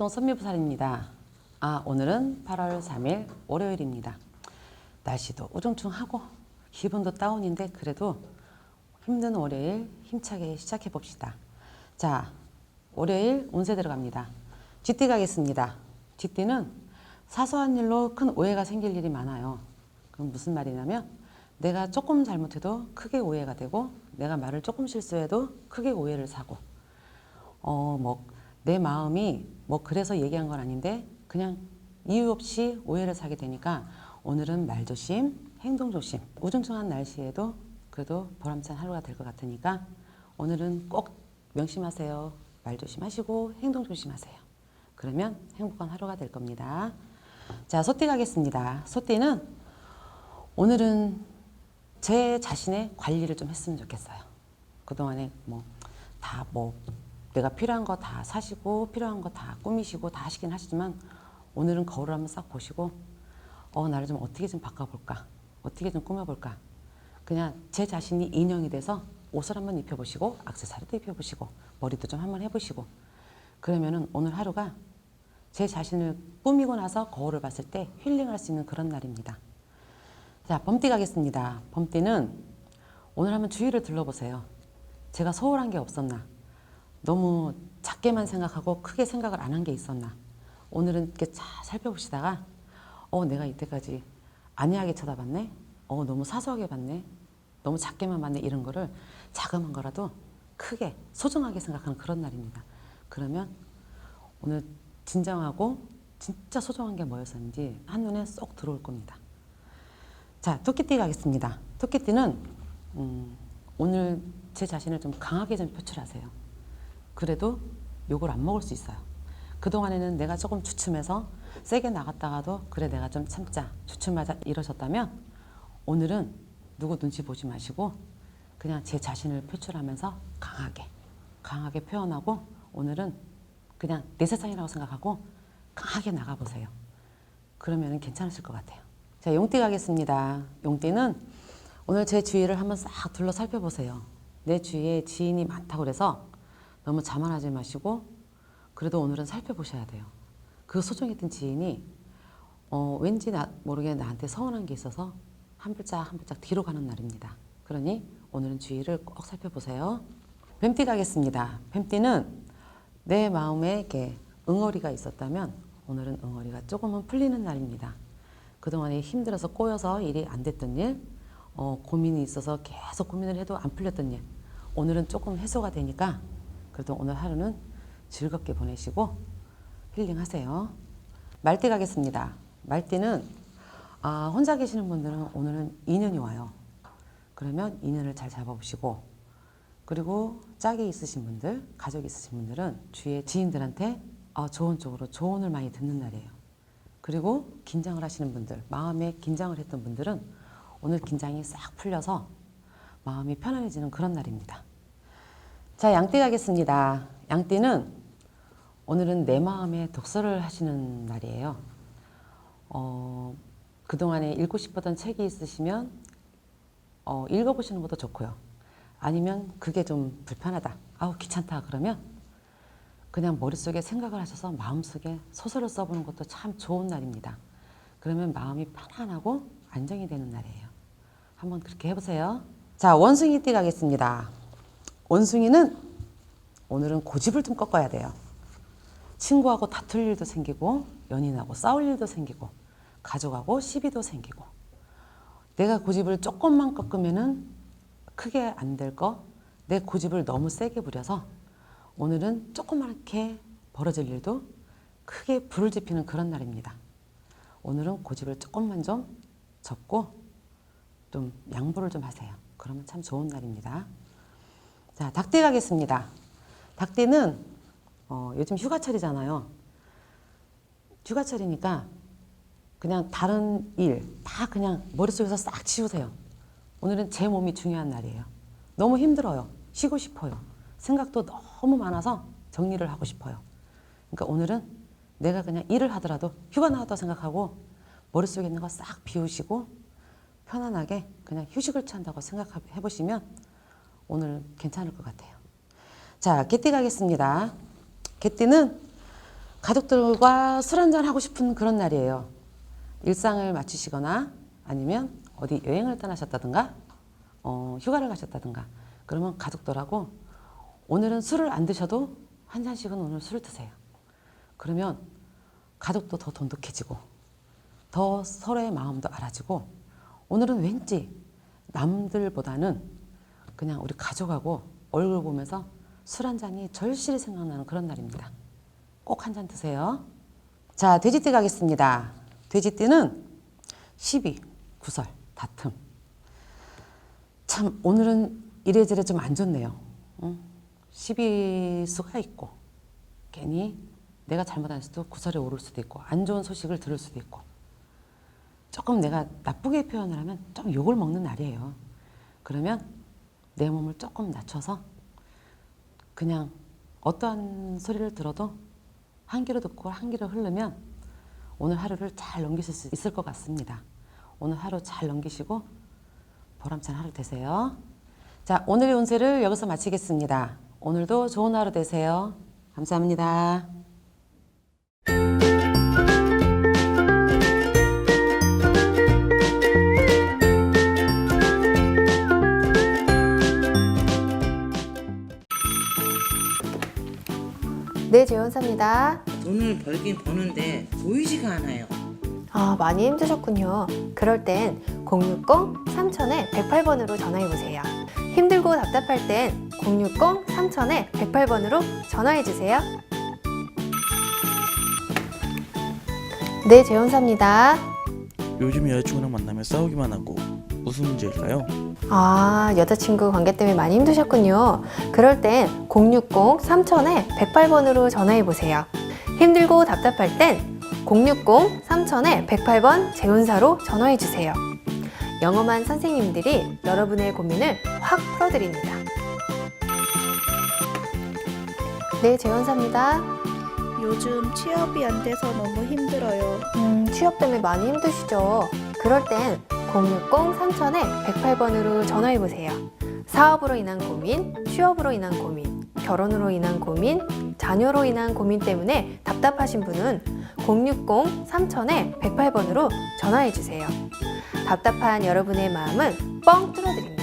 합동 선미부살입니다. 아, 오늘은 8월 3일 월요일입니다. 날씨도 우중충하고 기분도 다운인데 그래도 힘든 월요일 힘차게 시작해 봅시다. 자, 월요일 운세 들어갑니다. 쥐띠 가겠습니다. 쥐띠는 사소한 일로 큰 오해가 생길 일이 많아요. 그럼 무슨 말이냐면 내가 조금 잘못해도 크게 오해가 되고 내가 말을 조금 실수해도 크게 오해를 사고 어, 뭐, 내 마음이 뭐 그래서 얘기한 건 아닌데 그냥 이유 없이 오해를 사게 되니까 오늘은 말 조심, 행동 조심. 우중충한 날씨에도 그래도 보람찬 하루가 될 것 같으니까 오늘은 꼭 명심하세요. 말 조심하시고 행동 조심하세요. 그러면 행복한 하루가 될 겁니다. 자, 소띠 가겠습니다. 소띠는 오늘은 제 자신의 관리를 좀 했으면 좋겠어요. 그동안에 뭐 다뭐 내가 필요한 거 다 사시고 필요한 거 다 꾸미시고 다 하시긴 하시지만 오늘은 거울을 한번 싹 보시고 어 나를 좀 어떻게 좀 바꿔볼까 어떻게 좀 꾸며볼까 그냥 제 자신이 인형이 돼서 옷을 한번 입혀보시고 액세서리도 입혀보시고 머리도 좀 한번 해보시고 그러면은 오늘 하루가 제 자신을 꾸미고 나서 거울을 봤을 때 힐링할 수 있는 그런 날입니다. 자, 범띠 가겠습니다. 범띠는 오늘 한번 주위를 둘러보세요. 제가 소홀한 게 없었나? 너무 작게만 생각하고 크게 생각을 안 한 게 있었나? 오늘은 이렇게 잘 살펴보시다가 어, 내가 이때까지 안이하게 쳐다봤네? 어, 너무 사소하게 봤네? 너무 작게만 봤네? 이런 거를 자그만 거라도 크게 소중하게 생각하는 그런 날입니다. 그러면 오늘 진정하고 진짜 소중한 게 뭐였었는지 한눈에 쏙 들어올 겁니다. 자, 토끼띠 가겠습니다. 토끼띠는 음, 오늘 제 자신을 좀 강하게 좀 표출하세요. 그래도 욕을 안 먹을 수 있어요. 그동안에는 내가 조금 주춤해서 세게 나갔다가도 그래 내가 좀 참자 주춤하자 이러셨다면 오늘은 누구 눈치 보지 마시고 그냥 제 자신을 표출하면서 강하게 강하게 표현하고 오늘은 그냥 내 세상이라고 생각하고 강하게 나가보세요. 그러면 괜찮으실 것 같아요. 자, 용띠 가겠습니다. 용띠는 오늘 제 주위를 한번 싹 둘러 살펴보세요. 내 주위에 지인이 많다고 그래서 너무 자만하지 마시고 그래도 오늘은 살펴보셔야 돼요. 그 소중했던 지인이 어, 왠지 나, 모르게 나한테 서운한 게 있어서 한 발짝 한 발짝 뒤로 가는 날입니다. 그러니 오늘은 주위를 꼭 살펴보세요. 뱀띠 가겠습니다. 뱀띠는 내 마음에 이렇게 응어리가 있었다면 오늘은 응어리가 조금은 풀리는 날입니다. 그동안에 힘들어서 꼬여서 일이 안 됐던 일, 어, 고민이 있어서 계속 고민을 해도 안 풀렸던 일, 오늘은 조금 해소가 되니까 그래도 오늘 하루는 즐겁게 보내시고 힐링하세요. 말띠 가겠습니다. 말띠는 아, 혼자 계시는 분들은 오늘은 인연이 와요. 그러면 인연을 잘 잡아보시고 그리고 짝이 있으신 분들, 가족 있으신 분들은 주위의 지인들한테 어, 좋은 쪽으로 조언을 많이 듣는 날이에요. 그리고 긴장을 하시는 분들, 마음에 긴장을 했던 분들은 오늘 긴장이 싹 풀려서 마음이 편안해지는 그런 날입니다. 자, 양띠 가겠습니다. 양띠는 오늘은 내 마음에 독서를 하시는 날이에요. 어, 그동안에 읽고 싶었던 책이 있으시면 어, 읽어보시는 것도 좋고요. 아니면 그게 좀 불편하다. 아우, 귀찮다. 그러면 그냥 머릿속에 생각을 하셔서 마음속에 소설을 써보는 것도 참 좋은 날입니다. 그러면 마음이 편안하고 안정이 되는 날이에요. 한번 그렇게 해보세요. 자, 원숭이띠 가겠습니다. 원숭이는 오늘은 고집을 좀 꺾어야 돼요. 친구하고 다툴 일도 생기고, 연인하고 싸울 일도 생기고, 가족하고 시비도 생기고, 내가 고집을 조금만 꺾으면은 크게 안 될 거, 내 고집을 너무 세게 부려서 오늘은 조그맣게 벌어질 일도 크게 불을 지피는 그런 날입니다. 오늘은 고집을 조금만 좀 접고 좀 양보를 좀 하세요. 그러면 참 좋은 날입니다. 자, 닭띠 가겠습니다. 닭띠는 어, 요즘 휴가철이잖아요. 휴가철이니까 그냥 다른 일 다 그냥 머릿속에서 싹 지우세요. 오늘은 제 몸이 중요한 날이에요. 너무 힘들어요. 쉬고 싶어요. 생각도 너무 많아서 정리를 하고 싶어요. 그러니까 오늘은 내가 그냥 일을 하더라도 휴가 나왔다고 생각하고 머릿속에 있는 거 싹 비우시고 편안하게 그냥 휴식을 취한다고 생각해 보시면 오늘 괜찮을 것 같아요. 자, 개띠 가겠습니다. 개띠는 가족들과 술 한잔 하고 싶은 그런 날이에요. 일상을 마치시거나 아니면 어디 여행을 떠나셨다든가 어, 휴가를 가셨다든가 그러면 가족들하고 오늘은 술을 안 드셔도 한 잔씩은 오늘 술을 드세요. 그러면 가족도 더 돈독해지고 더 서로의 마음도 알아지고 오늘은 왠지 남들보다는 그냥 우리 가족하고 얼굴 보면서 술 한 잔이 절실히 생각나는 그런 날입니다. 꼭 한 잔 드세요. 자, 돼지띠 가겠습니다. 돼지띠는 시비, 구설, 다툼. 참 오늘은 이래저래 좀 안 좋네요. 응? 시비수가 있고 괜히 내가 잘못 안 했어도 구설에 오를 수도 있고 안 좋은 소식을 들을 수도 있고 조금 내가 나쁘게 표현을 하면 좀 욕을 먹는 날이에요. 그러면 내 몸을 조금 낮춰서 그냥 어떠한 소리를 들어도 한 귀로 듣고 한 귀로 흐르면 오늘 하루를 잘 넘기실 수 있을 것 같습니다. 오늘 하루 잘 넘기시고 보람찬 하루 되세요. 자, 오늘의 운세를 여기서 마치겠습니다. 오늘도 좋은 하루 되세요. 감사합니다. 재원사입니다. 돈을 벌긴 버는데 보이지가 않아요. 아, 많이 힘드셨군요. 그럴 땐 060-3000에 108번으로 전화해보세요. 힘들고 답답할 땐 060-3000에 108번으로 전화해주세요. 네, 재원사입니다. 요즘 여자친구랑 만나면 싸우기만 하고 무슨 문제일까요? 아, 여자친구 관계 때문에 많이 힘드셨군요. 그럴 땐 060-3000에 108번으로 전화해보세요. 힘들고 답답할 땐 060-3000에 108번 재운사로 전화해주세요. 영험한 선생님들이 여러분의 고민을 확 풀어드립니다. 네, 재원사입니다. 요즘 취업이 안 돼서 너무 힘들어요. 음, 취업 때문에 많이 힘드시죠? 그럴 땐 060-3000에 108번으로 전화해보세요. 사업으로 인한 고민, 취업으로 인한 고민, 결혼으로 인한 고민, 자녀로 인한 고민 때문에 답답하신 분은 060-3000에 108번으로 전화해주세요. 답답한 여러분의 마음은 뻥 뚫어드립니다.